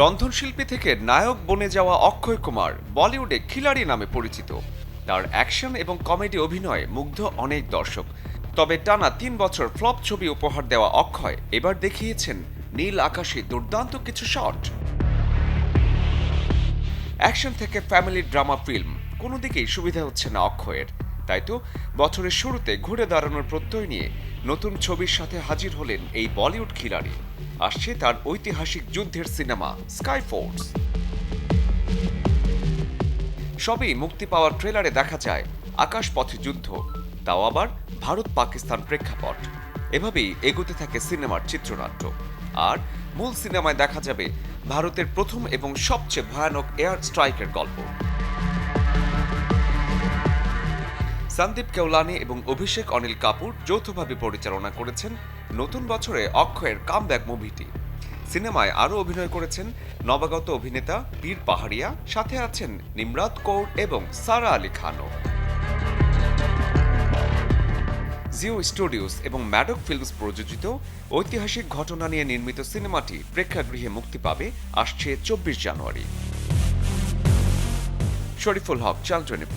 রন্ধনশিল্পী থেকে নায়ক বনে যাওয়া অক্ষয় কুমার বলিউডে খিলাড়ি নামে পরিচিত। তার অ্যাকশন এবং কমেডি অভিনয়ে মুগ্ধ অনেক দর্শক। তবে টানা তিন বছর ফ্লপ ছবি উপহার দেওয়া অক্ষয় এবার দেখিয়েছেন নীল আকাশে দুর্দান্ত কিছু শট। অ্যাকশন থেকে ফ্যামিলি ড্রামা ফিল্ম, কোনো দিকেই সুবিধা হচ্ছে না অক্ষয়ের। তাই তো বছরের শুরুতে ঘুরে দাঁড়ানোর প্রত্যয় নিয়ে নতুন ছবির সাথে হাজির হলেন এই বলিউড খিলাড়ি। আসছে তার ঐতিহাসিক যুদ্ধের সিনেমা স্কাই ফোর্স সবই মুক্তি পাওয়ার ট্রেলারে দেখা যায়, আকাশপথে যুদ্ধ। তাও আবার ভারত পাকিস্তান প্রেক্ষাপট। এভাবেই এগোতে থাকে সিনেমার চিত্রনাট্য। আর মূল সিনেমায় দেখা যাবে ভারতের প্রথম এবং সবচেয়ে ভয়ানক এয়ার স্ট্রাইকের গল্প। সন্দীপ কেওলানি এবং অভিষেক অনিল কাপুর যৌথভাবে পরিচালনা করেছেন নতুন বছরে অক্ষয়ের কামব্যাক মুভিটি। সিনেমায় আরও অভিনয় করেছেন নবাগত অভিনেতা বীর পাহাড়িয়া, সাথে আছেন নিমরাত কৌর এবং সারা আলী খানও। জিও স্টুডিওস এবং ম্যাডক ফিল্মস প্রযোজিত ঐতিহাসিক ঘটনা নিয়ে নির্মিত সিনেমাটি প্রেক্ষাগৃহে মুক্তি পাবে আসছে চব্বিশ জানুয়ারি। Shariful Haque channel twenty